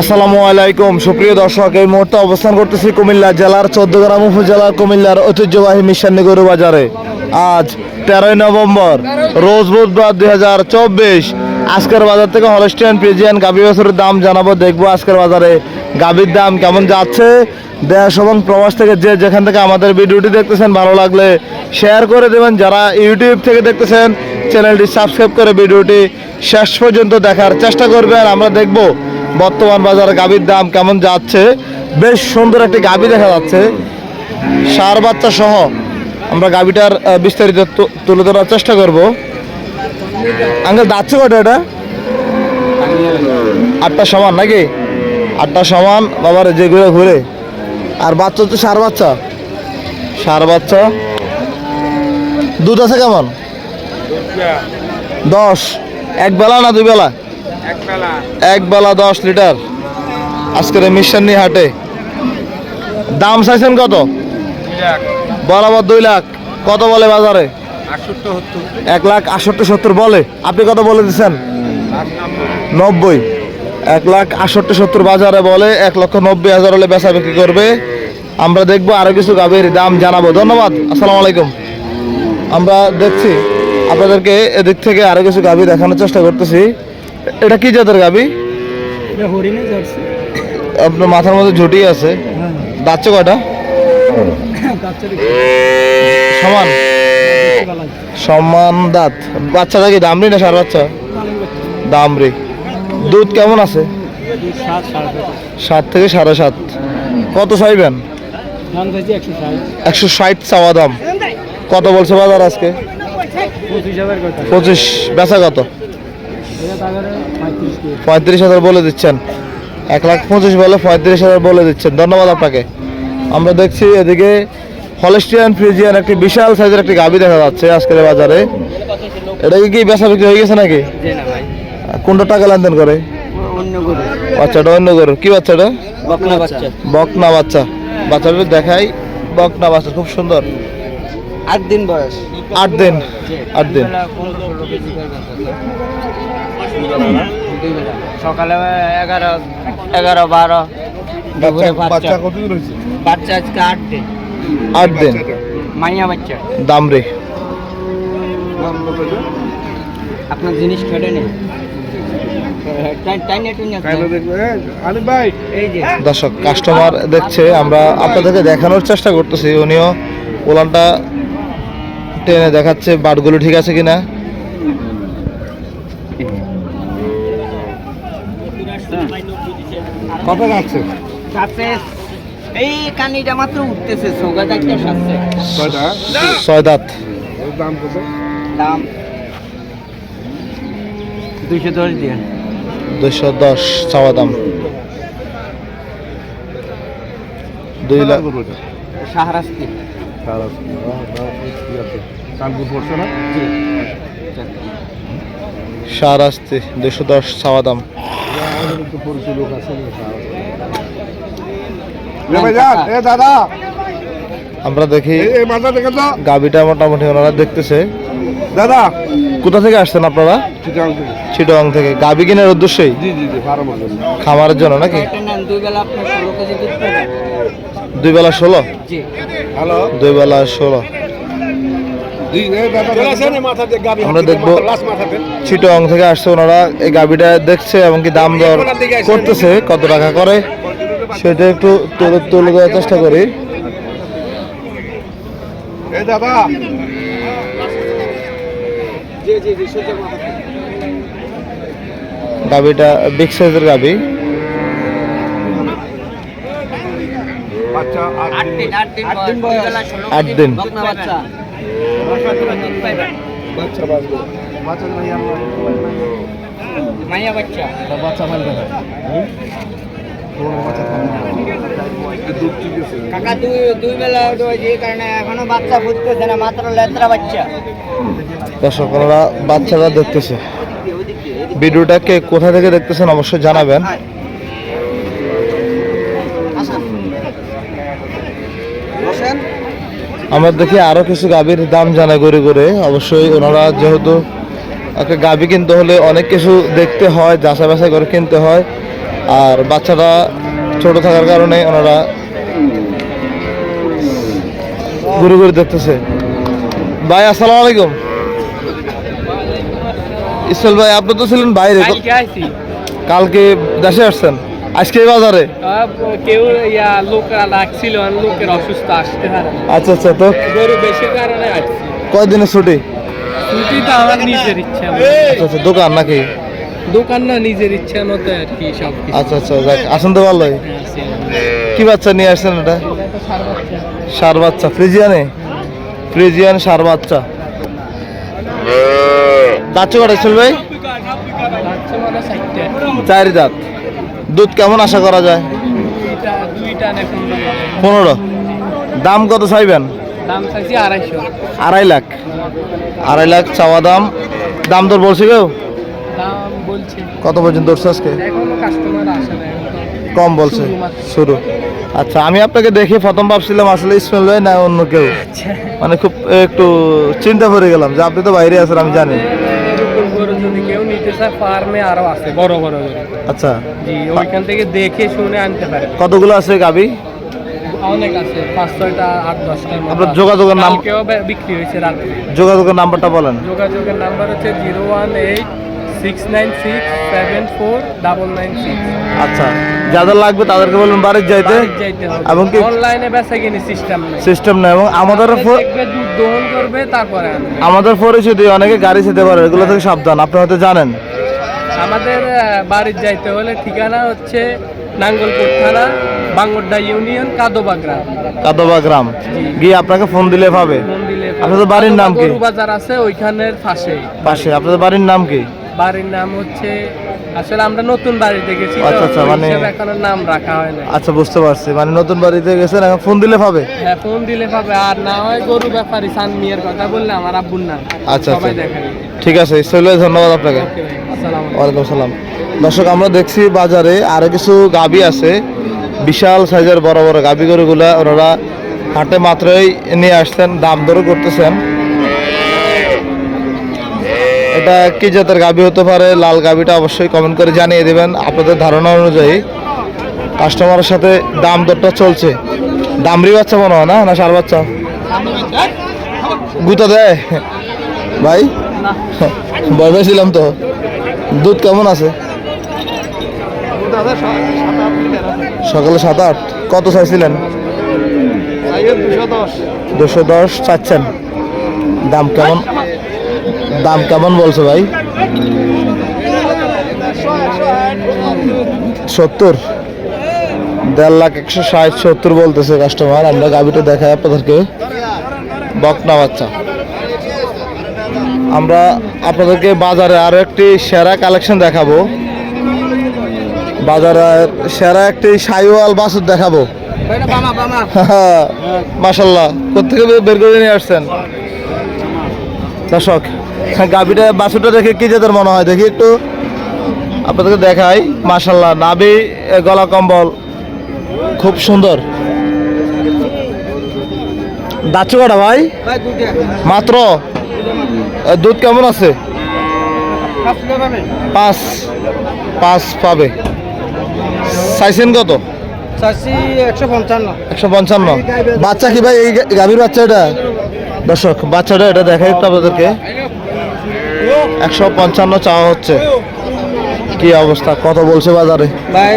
আসসালামু আলাইকুম। সুপ্রিয় দর্শক, এই মুহূর্তে অবস্থান করতেছি কুমিল্লা জেলার চোদ্দগ্রাম উপজেলার কুমিল্লার ঐতিহ্যবাহী মিশান্নি গরু বাজারে। আজ তেরোই নভেম্বর, রোজ বুধবার দুই হাজার চব্বিশ। আজকের বাজার থেকে হলস্টিয়ান পিজিয়ান গাভী বছরের দাম জানাব, দেখব আজকের বাজারে গাভীর দাম কেমন যাচ্ছে। দেশ এবং প্রবাস থেকে যে যেখান থেকে আমাদের ভিডিওটি দেখতেছেন, ভালো লাগলে শেয়ার করে দেবেন। যারা ইউটিউব থেকে দেখতেছেন, চ্যানেলটি সাবস্ক্রাইব করে ভিডিওটি শেষ পর্যন্ত দেখার চেষ্টা করবেন। আমরা দেখব বর্তমান বাজারে গাভীর দাম কেমন যাচ্ছে? বেশ সুন্দর একটি গাভী দেখা যাচ্ছে। সার বাচ্চা সহ আমরা গাভীটার বিস্তারিত তুলে ধরার চেষ্টা করব। আঙ্কেল যাচ্ছে কটা এটা? আটটা সমান নাকি? আটটা সমান, বাবার যে ঘুরে ঘুরে। আর বাচ্চা হচ্ছে সার বাচ্চা? সার বাচ্চা। দুধ আছে কেমন? দশ। এক বেলা না দুই বেলা? এক বেলা দশ লিটার। আজকের এই মিশান্নি হাটে। দাম চাইছেন কত? বরাবর দুই লাখ। কত বলে বাজারে? এক লাখ আটষট্টি সত্তর বলে। আপনি কত বলে দিচ্ছেন? নব্বই। এক লাখ আটষট্টি সত্তর বাজারে বলে এক লক্ষ নব্বই হাজার হলে বেচা বিক্রি করবে। আমরা দেখব আরও কিছু গাভীর দাম জানাব। ধন্যবাদ। আসসালামু আলাইকুম। আমরা দেখছি। আপনাদেরকে এদিক থেকে আরও কিছু গাভী দেখানোর চেষ্টা করতেছি। এটা কি জাতের যাচ্ছে আপনার মাথার মধ্যে ঝুটি আছে। দাচ্ছে কয়টা? সমান? সমান দাঁত। বাচ্চা কি দামরি না সার বাচ্চা? দামরি দুধ কেমন আছে? সাত থেকে সাড়ে সাত। কত চাইবেন? একশো ষাট। চাওয়া দাম। কত বলছে বাজার আজকে? পঁচিশ। বেচা কত? পঁয়ত্রিশ হাজার বলে দিচ্ছেন। এক লাখ পঁচিশ বলে পঁয়ত্রিশ হাজার বলে দিচ্ছেন। ধন্যবাদ আপনাকে। আমরা দেখছি এদিকে হলেস্টিয়ান ফ্রিজিয়ান একটি বিশাল সাইজের একটি গাভি দেখা যাচ্ছে আজকের বাজারে। এটা কি বেচা বিক্রি হয়ে গেছে নাকি? যে না ভাই। কোনটা টাকা লেনদেন করে? অন্য গরু। বাচ্চাটা অন্য গরু। কি বাচ্চাটা বকনা বাচ্চা। বকনা বাচ্চা। বাচ্চাটা দেখাই বকনা বাচ্চা খুব সুন্দর। আট দিন বয়স। আট দিন। আট দিন। সকালে এগারো এগারো বারো দুপুরে বাচ্চা কতদিন হয়েছে? বাচ্চা আজকে আট দিন। আট দিন? মাইয়া বাচ্চা। দামরে আপনার জিনিস খেলে নেই। টাইম এই যে। দর্শক কাস্টমার দেখছে আমরা আপনাদেরকে দেখানোর চেষ্টা করতেছি। উনিও ওলানটা টেনে দেখাচ্ছে বাটগুলো ঠিক আছে কিনা। কত যাচ্ছে? সাথে এই কানিটা মাত্র উঠতেছে সোগা একটা সাথে ছয় দাঁত। দাম দুইশো দশ দিয়ে। দুইশো দশ চাওয়া দাম। দুই লাখ সাহারাস্তি সার দুইশো দশ চাওয়া দাম। দাদা। আমরা দেখি গাবিটা মোটামুটি ওনারা দেখতেছে। দাদা। কোথা থেকে আসছেন আপনারা? চিটাং থেকে। গাবি কেনার উদ্দেশ্যেই জি জি জি ফার্ম আছে খামারের জন্য নাকি? একটা দুই বেলা ষোলো? দুই বেলা ষোলো। আমরা দেখব চিটং থেকে আসছে ওনারা। এই গাবিটা দেখছে এবং কি দাম দর করতেছে কত টাকা করে সেটা একটু তুলে তুলে দেওয়ার চেষ্টা করি। গাবিটা বিগ সাইজের গাবি আট দিন বাচ্চা। বাচ্চা মাইয়া বাচ্চা। বাচ্চা ঠিক কাকা দুই দুই বেলা যে কারণে এখনও বাচ্চা ফুটতেছে না মাত্র লেত্রা বাচ্চা। দর্শক ওনারা বাচ্চারা দেখতেছে। ভিডিওটাকে কোথা থেকে দেখতেছেন অবশ্যই জানাবেন। আমরা দেখি আরও কিছু গাভীর দাম জানা করে করে অবশ্যই ওনারা যেহেতু একটা গাভী কিনতে হলে অনেক কিছু দেখতে হয় যাচাই বাছাই করে কিনতে হয়। আর বাচ্চাটা ছোট থাকার কারণে ওনারা ঘুরে ঘুরে দেখতেছে। ভাই আসসালামু আলাইকুম। ইসমাইল ভাই আপনি তো ছিলেন বাইরে। কালকে দেশে আসছেন? আজকে বাজারে? কেউ ইয়া লোকরা লোকের অসুস্থ আসতে পারে আচ্ছা আচ্ছা তো গরু বেশি কারণে আসছি। কয়দিনের ছুটি? ছুটি তো আমার নিজের ইচ্ছা আচ্ছা আচ্ছা দোকান নাকি? দোকান না নিজের ইচ্ছা মতো আর কি সব আচ্ছা আচ্ছা যাক আসেন তো ভালোই। কি বাচ্চা নিয়ে আসছেন এটা? সার বাচ্চা। ফ্রিজিয়ানে? ফ্রিজিয়ান সার বাচ্চা। দাঁত কটা ছিল ভাই? মানে চার দাঁত। দুধ কেমন আশা করা যায়? পনেরো। দাম কত চাইবেন? দাম চাইছি আড়াইশো। আড়াই লাখ। আড়াই লাখ চাওয়া দাম। দাম তোর বলছি কেউ? কত পর্যন্ত উঠছে আজকে? কম বলছে। শুরু আচ্ছা আমি আপনাকে দেখে প্রথম ভাবছিলাম আসলে ইসমাইল ভাই না অন্য কেউ। আচ্ছা। মানে খুব একটু চিন্তা করে গেলাম যে আপনি তো বাইরে আছেন আমি জানি। আচ্ছা। ওইখান থেকে দেখে শুনে কতগুলো আছে গাবি? অনেক আছে পাঁচ ছয়টা আট দশটার মতো আপনার যোগাযোগের নাম- বিক্রি হয়েছে যোগাযোগের নাম্বারটা বলেন। যোগাযোগের নাম্বার হচ্ছে zero one eight six nine six seven four double nine six. আচ্ছা যাদের লাগবে তাদেরকে বলবেন বাড়ির যাইতে। এবং কি অনলাইনে বেচা কিনি সিস্টেম নেই। সিস্টেম নেই এবং আমাদের দুধ দহন করবে তারপরে। আমাদের পরিচিতি অনেকে গাড়ি যেতে পারে এগুলো থেকে সাবধান আপনি হয়তো জানেন। আমাদের বাড়ির যাইতে হলে ঠিকানা হচ্ছে নাঙ্গলপুর থানা বাঙ্গড্ডা ইউনিয়ন কাদোবা গ্রাম। কাদবা গ্রাম। গিয়ে আপনাকে ফোন দিলে পাবে আপনাদের বাড়ির নাম কি? বাজার আছে ওইখানের পাশেই। পাশে। আপনাদের বাড়ির নাম কি? বাড়ির নাম হচ্ছে আসলে আমরা নতুন বাড়িতে গেছি আচ্ছা, আচ্ছা, মানে- এখনও নাম রাখা হয় না আচ্ছা বুঝতে পারছি। মানে নতুন বাড়িতে গেছেন এখন ফোন দিলে পাবে হ্যাঁ ফোন দিলে পাবে আর না হয় গরু ব্যাপারী সান মিয়ার কথা বললে আমার আব্বুর নাম। আচ্ছা, সবাই আচ্ছা। দেখে ঠিক আছে ইসমাইল ধন্যবাদ আপনাকে। আসসালামু আলাইকুম। ওয়ালাইকুম সালাম দর্শক আমরা দেখছি বাজারে আরও কিছু গাবি আছে। বিশাল সাইজের বড় বড় গাবি গরুগুলা ওনারা হাটে মাত্রই নিয়ে আসছেন, দাম দরও করতেছেন। এটা কি জাতের গাবি হতে পারে? লাল গাবিটা অবশ্যই কমেন্ট করে জানিয়ে দেবেন। আপনাদের ধারণা অনুযায়ী কাস্টমারের সাথে দাম দরটা চলছে। দামরি বাচ্চা মনে হয় না? না, সার বাচ্চা? গুতা দেয় ভাই পেয়েছিলাম তো। দুধ কেমন আছে? সকালে সাত আট। কত চাইছিলেন? দুশো দশ চাচ্ছেন। দাম কেমন? দাম কেমন বলছো ভাই? সত্তর। দেড় লাখ একশো ষাট সত্তর বলতেছে কাস্টমার আমরা গাবিটা দেখাই আপনাদেরকে। বকনা বাচ্চা। আমরা আপনাদেরকে বাজারে আরও একটি সেরা কালেকশন দেখাবো। বাজারে সেরা একটি সাইওয়াল বাসুর দেখাবো। মাসাল্লাহ কোথেকে বের করে নিয়ে আসছেন? দর্শক গাবিটা বাসুটা দেখে কি জাতের মনে হয়? দেখি একটু। আপনাদেরকে দেখাই। মাসাল্লাহ নাবি গলা কম্বল। খুব সুন্দর। দাচ্ছ কটা ভাই? মাত্র? দুধ কেমন আছে? পাঁচ। পাঁচ পাবে। চাইছেন কত? একশো পঞ্চান্ন। বাচ্চা কি ভাই এই গাভীর বাচ্চা এটা? দর্শক বাচ্চাটা এটা দেখাই একটু আপনাদেরকে। একশো পঞ্চান্ন চাওয়া হচ্ছে। কি অবস্থা? কত বলছে বাজারে? ভাই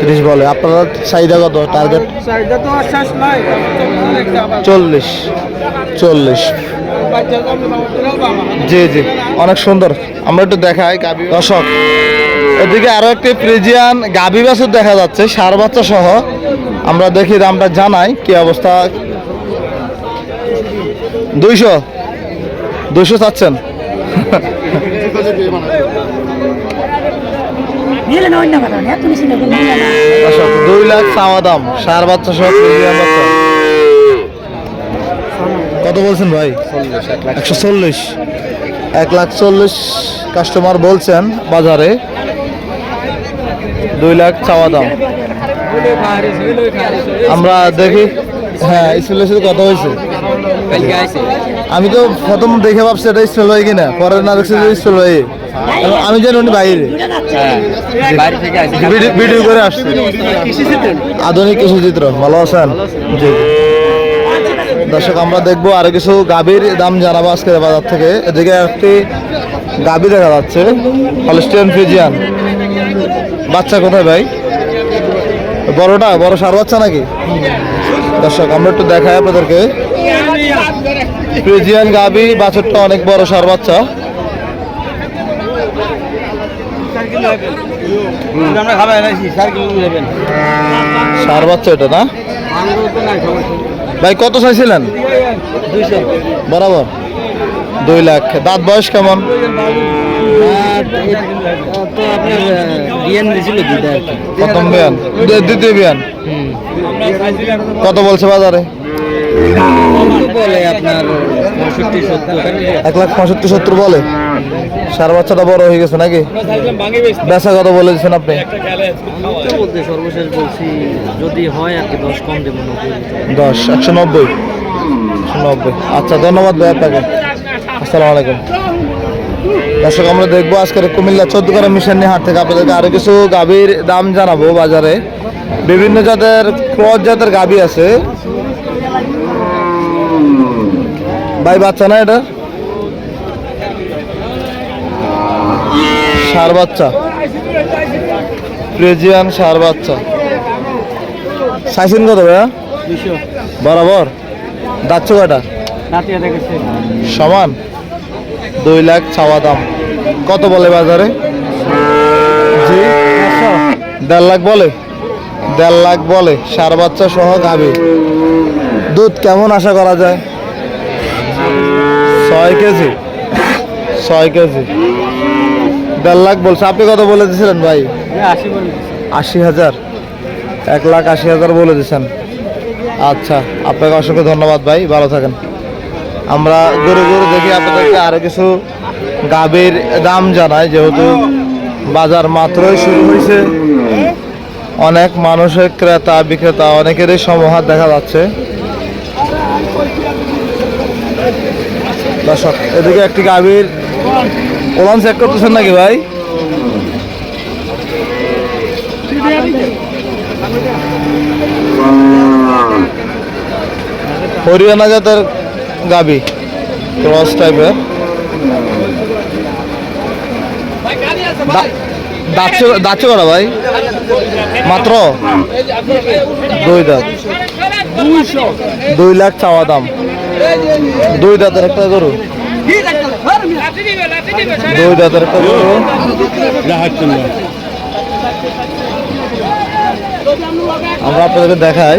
তিরিশ বলে আপনার চাহিদা কত? টার্গেট? তো চল্লিশ। চল্লিশ। জি জি। অনেক সুন্দর। আমরা একটু দেখাই। দর্শক এদিকে আরও একটি প্রিজিয়ান গাভী বাছুর দেখা যাচ্ছে সার বাচ্চা সহ। আমরা দেখি দামটা জানাই কি অবস্থা। দুইশো। দুইশো চাচ্ছেন। দুই লাখ চাওয়া দাম সার বাচ্চা সহ ফ্রিজিয়ান বাচ্চা। কত বলছেন ভাই? একশো চল্লিশ। এক লাখ চল্লিশ কাস্টমার বলছেন বাজারে। দুই লাখ চাওয়া দাম। আমরা দেখি। হ্যাঁ স্কুলের সাথে কথা হয়েছে। আমি তো প্রথম দেখে ভাবছি এটা স্কুল হয়ে কিনা, পরে না দেখছি স্কুল হয়ে। আমি জানি উনি বাইরে। ভিডিও- করে আসছি। আধুনিক কৃষি চিত্র ভালো আছেন? দর্শক, আমরা দেখব আরও কিছু গাভীর দাম জানাব আজকের বাজার থেকে। এদিকে একটি গাভী দেখা যাচ্ছে। হলস্টিয়ান ফিজিয়ান বাচ্চা কোথায় ভাই? বড়টা? বড় সার বাচ্চা নাকি? দর্শক আমরা একটু দেখাই আপনাদেরকে। ফ্রিজিয়ান গাভী বাছুরটা অনেক বড় সার বাচ্চা। সার বাচ্চা এটা না? ভাই কত চাইছিলেন? বরাবর। দুই লাখ। দাঁত বয়স কেমন? দ্বিতীয় কত বলছে বাজারে? বলে আপনার এক লাখ পঁয়ষট্টি, সত্তর বলে। সার বাচ্চাটা বড় হয়ে গেছে নাকি? বেচা কত বলে দিচ্ছেন আপনি? দশ, একশো নব্বই। একশো নব্বই। আচ্ছা ধন্যবাদ ভাই আপনাকে। আসসালামু আলাইকুম। দর্শক আমরা দেখব আজকের কুমিল্লা চোদ্দগ্রা মিশন হাট থেকে আপনাদেরকে আরও কিছু গাভীর দাম জানাব বাজারে। বিভিন্ন জাতের ক্রস জাতের গাভী আছে। ভাই বাচ্চা না এটা? সার বাচ্চা। প্রেজিয়ান সার বাচ্চা। সাইসিন কত ভাইয়া? বরাবর। দাচ্ছ কটা সমান? দুই লাখ ছাওয়া দাম। কত বলে বাজারে? জি দেড় লাখ বলে? দেড় লাখ বলে সার বাচ্চা সহ গাবে দুধ কেমন আশা করা যায়? ছয় কেজি। ছয় কেজি। দেড় লাখ বলছে। আপনি কত বলে দিয়েছিলেন ভাই? আশি আশি হাজার। এক লাখ আশি হাজার বলে দিয়েছেন আচ্ছা আপনাকে অসংখ্য ধন্যবাদ ভাই। ভালো থাকেন। আমরা গরু গরু দেখি আপনাদেরকে আরও কিছু গাভীর দাম জানাই, যেহেতু বাজার মাত্রই শুরু হয়েছে। অনেক মানুষের ক্রেতা, বিক্রেতা অনেকেরই সমাহার দেখা যাচ্ছে। দর্শক, এদিকে একটি গাভীর ওলান চেক করতেছেন নাকি ভাই? হরিয়ানা জাতের গাবি, ক্রস টাইপের। দাচ্ছে দাচ্ছে করা ভাই? মাত্র? দুই দাঁত। দুই লাখ চাওয়া দাম। দুই দাঁতের একটা গরু। দুই দাঁতের একটা গরু। আমরা আপনাদেরকে দেখাই।